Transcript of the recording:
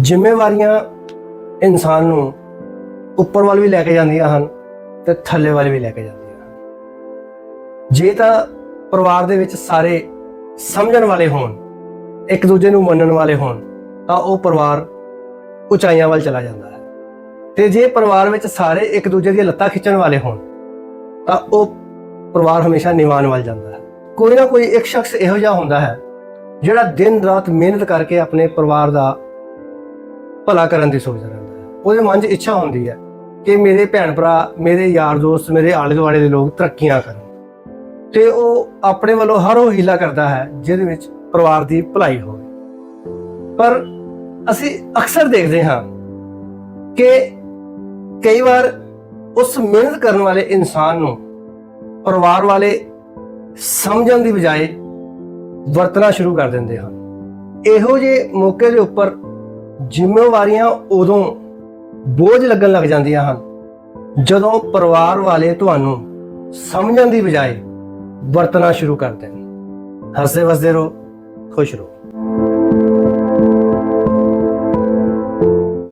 ਜ਼ਿੰਮੇਵਾਰੀਆਂ ਇਨਸਾਨ ਨੂੰ ਉੱਪਰ ਵੱਲ ਵੀ ਲੈ ਕੇ ਜਾਂਦੀਆਂ ਹਨ ਤੇ ਥੱਲੇ ਵੱਲ ਵੀ ਲੈ ਕੇ ਜਾਂਦੀਆਂ ਹਨ। ਜੇ ਤਾਂ ਪਰਿਵਾਰ ਦੇ ਵਿੱਚ ਸਾਰੇ ਸਮਝਣ ਵਾਲੇ ਹੋਣ, ਇੱਕ ਦੂਜੇ ਨੂੰ ਮੰਨਣ ਵਾਲੇ ਹੋਣ, ਤਾਂ ਉਹ ਪਰਿਵਾਰ ਉਚਾਈਆਂ ਵੱਲ ਚਲਾ ਜਾਂਦਾ ਹੈ। ਤੇ ਜੇ ਪਰਿਵਾਰ ਵਿੱਚ ਸਾਰੇ ਇੱਕ ਦੂਜੇ ਦੀਆਂ ਲੱਤਾਂ ਖਿੱਚਣ ਵਾਲੇ ਹੋਣ, ਤਾਂ ਉਹ ਪਰਿਵਾਰ ਹਮੇਸ਼ਾ ਨਿਵਾਨ ਵੱਲ ਜਾਂਦਾ ਹੈ। ਕੋਈ ਨਾ ਕੋਈ ਇੱਕ ਸ਼ਖਸ ਇਹੋ ਜਿਹਾ ਹੁੰਦਾ ਹੈ, ਜਿਹੜਾ ਦਿਨ ਰਾਤ ਮਿਹਨਤ ਕਰਕੇ ਆਪਣੇ ਪਰਿਵਾਰ ਦਾ ਭਲਾ ਕਰਨ ਦੀ ਸੋਚਦਾ ਰਹਿੰਦਾ ਹੈ। ਉਹਦੇ ਮਨ 'ਚ ਇੱਛਾ ਹੁੰਦੀ ਹੈ ਕਿ ਮੇਰੇ ਭੈਣ ਭਰਾ, ਮੇਰੇ ਯਾਰ ਦੋਸਤ, ਮੇਰੇ ਆਲੇ ਦੁਆਲੇ ਦੇ ਲੋਕ ਤਰੱਕੀਆਂ ਕਰਨ। ਤੇ ਉਹ ਆਪਣੇ ਵੱਲੋਂ ਹਰ ਉਹ ਹੀਲਾ ਕਰਦਾ ਹੈ ਜਿਹਦੇ ਵਿੱਚ ਪਰਿਵਾਰ ਦੀ ਭਲਾਈ ਹੋਵੇ। ਪਰ ਅਸੀਂ ਅਕਸਰ ਦੇਖਦੇ ਹਾਂ ਕਿ ਕਈ ਵਾਰ ਉਸ ਮਿਹਨਤ ਕਰਨ ਵਾਲੇ ਇਨਸਾਨ ਨੂੰ ਪਰਿਵਾਰ ਵਾਲੇ ਸਮਝਣ ਦੀ ਬਜਾਏ ਵਰਤਣਾ ਸ਼ੁਰੂ ਕਰ ਦਿੰਦੇ ਹਨ। ਇਹੋ ਜਿਹੇ ਮੌਕੇ ਦੇ ਉੱਪਰ ਜ਼ਿੰਮੇਵਾਰੀਆਂ ਉਦੋਂ ਬੋਝ ਲੱਗਣ ਲੱਗ ਜਾਂਦੀਆਂ ਹਨ, ਜਦੋਂ ਪਰਿਵਾਰ ਵਾਲੇ ਤੁਹਾਨੂੰ ਸਮਝਣ ਦੀ ਬਜਾਏ ਵਰਤਣਾ ਸ਼ੁਰੂ ਕਰ ਦੇਣ ਹੱਸਦੇ ਵਸਦੇ ਰਹੋ, ਖੁਸ਼ ਰਹੋ।